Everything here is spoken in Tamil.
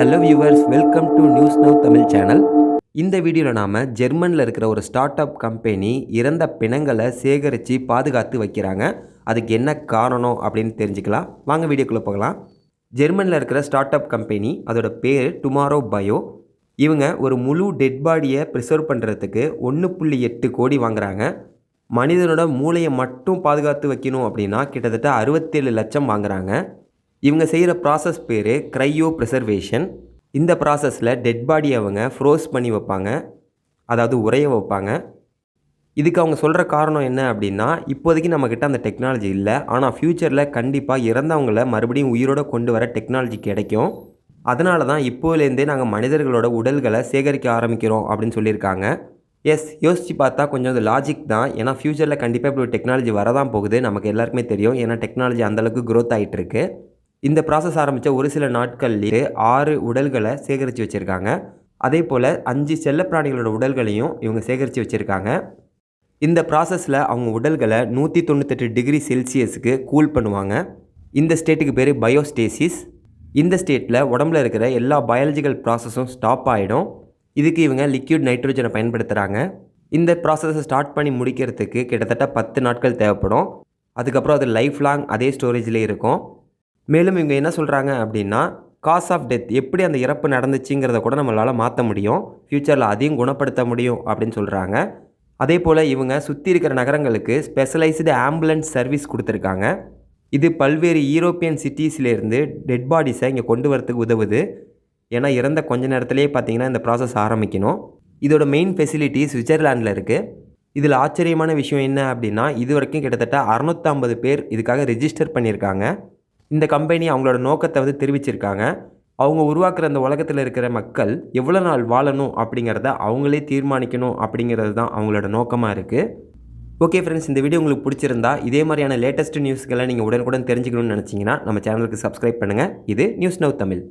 Hello viewers welcome to News Now Tamil channel இந்த வீடியோவில் நாம் ஜெர்மனில் இருக்கிற ஒரு ஸ்டார்ட் அப் கம்பெனி இறந்த பிணங்களை சேகரித்து பாதுகாத்து வைக்கிறாங்க. அதுக்கு என்ன காரணம் அப்படின்னு தெரிஞ்சுக்கலாம். வாங்க வீடியோக்குள்ளே போகலாம். ஜெர்மனில் இருக்கிற ஸ்டார்ட் அப் கம்பெனி அதோட பேர் டுமாரோ பயோ இவங்க ஒரு முழு டெட் பாடியை ப்ரிசர்வ் பண்ணுறதுக்கு ஒன்று புள்ளி எட்டு கோடி வாங்குறாங்க. மனிதனோட மூளையை மட்டும் பாதுகாத்து வைக்கணும் அப்படின்னா கிட்டத்தட்ட அறுபத்தேழு லட்சம் வாங்குறாங்க. இவங்க செய்கிற ப்ராசஸ் பேர் க்ரையோ ப்ரிசர்வேஷன் இந்த ப்ராசஸில் டெட் பாடி அவங்க ஃப்ரோஸ் பண்ணி வைப்பாங்க. அதாவது உறைய வைப்பாங்க. இதுக்கு அவங்க சொல்கிற காரணம் என்ன அப்படின்னா இப்போதைக்கு நம்மக்கிட்ட அந்த டெக்னாலஜி இல்லை. ஆனால் ஃப்யூச்சரில் கண்டிப்பாக இறந்தவங்கள மறுபடியும் உயிரோட கொண்டு வர டெக்னாலஜி கிடைக்கும். அதனால தான் இப்போலேருந்தே நாங்கள் மனிதர்களோட உடல்களை சேகரிக்க ஆரம்பிக்கிறோம் அப்படின்னு சொல்லியிருக்காங்க. எஸ் யோசித்து பார்த்தா கொஞ்சம் அது லாஜிக் தான். ஏன்னா ஃப்யூச்சரில் கண்டிப்பாக இப்படி ஒரு டெக்னாலஜி வரதான் போகுது. நமக்கு எல்லாருக்குமே தெரியும். ஏன்னா டெக்னாலஜி அந்தளவுக்கு க்ரோத் ஆகிட்டு இருக்குது இந்த ப்ராசஸ் ஆரம்பித்த ஒரு சில நாட்கள்லேயே ஆறு உடல்களை சேகரித்து வச்சுருக்காங்க. அதே போல் அஞ்சு செல்லப்பிராணிகளோட உடல்களையும் இவங்க சேகரித்து வச்சுருக்காங்க. இந்த ப்ராசஸில் அவங்க உடல்களை நூற்றி தொண்ணூத்தெட்டு டிகிரி செல்சியஸுக்கு கூல் பண்ணுவாங்க. இந்த ஸ்டேட்டுக்கு பேர் பயோஸ்டேசிஸ் இந்த ஸ்டேட்டில் உடம்புல இருக்கிற எல்லா பயாலஜிக்கல் ப்ராசஸும் ஸ்டாப் ஆகிடும் இதுக்கு இவங்க லிக்யூட் நைட்ரோஜனை பயன்படுத்துகிறாங்க இந்த ப்ராசஸை ஸ்டார்ட் பண்ணி முடிக்கிறதுக்கு கிட்டத்தட்ட பத்து நாட்கள் தேவைப்படும். அதுக்கப்புறம் அது லைஃப் லாங் அதே ஸ்டோரேஜ்லேயே இருக்கும். மேலும் இவங்க என்ன சொல்கிறாங்க அப்படின்னா காஸ் ஆஃப் டெத் எப்படி அந்த இறப்பு நடந்துச்சுங்கிறத கூட நம்மளால் மாற்ற முடியும். ஃப்யூச்சரில் அதையும் குணப்படுத்த முடியும் அப்படின்னு சொல்கிறாங்க அதே போல் இவங்க சுற்றி இருக்கிற நகரங்களுக்கு ஸ்பெஷலைஸ்டு ஆம்புலன்ஸ் சர்வீஸ் கொடுத்துருக்காங்க. இது பல்வேறு யூரோப்பியன் சிட்டிஸ்லேருந்து டெட் பாடிஸை இங்கே கொண்டு வரத்துக்கு உதவுது. ஏன்னா இறந்த கொஞ்ச நேரத்துலேயே பார்த்தீங்கன்னா இந்த ப்ராசஸ் ஆரம்பிக்கணும். இதோட மெயின் ஃபெசிலிட்டி சுவிட்சர்லாண்டில் இருக்குது இதில் ஆச்சரியமான விஷயம் என்ன அப்படின்னா இது வரைக்கும் கிட்டத்தட்ட அறநூற்றம்பது பேர் இதுக்காக ரிஜிஸ்டர் பண்ணியிருக்காங்க. இந்த கம்பெனி அவங்களோட நோக்கத்தை வந்து தெரிவிச்சிருக்காங்க. அவங்க உருவாக்குற அந்த உலகத்தில் இருக்கிற மக்கள் எவ்வளோ நாள் வாழணும் அப்படிங்கிறத அவங்களே தீர்மானிக்கணும் அப்படிங்கிறது தான் அவங்களோட நோக்கமாக இருக்குது ஓகே ஃப்ரெண்ட்ஸ் இந்த வீடியோ உங்களுக்கு பிடிச்சிருந்தா இதே மாதிரியான லேட்டஸ்ட் நியூஸ்களை நீங்கள் உடனுக்குடன் தெரிஞ்சுக்கணும்னு நினச்சிங்கன்னா நம்ம சேனலுக்கு சப்ஸ்கிரைப் பண்ணுங்கள் இது நியூஸ் நவ் தமிழ்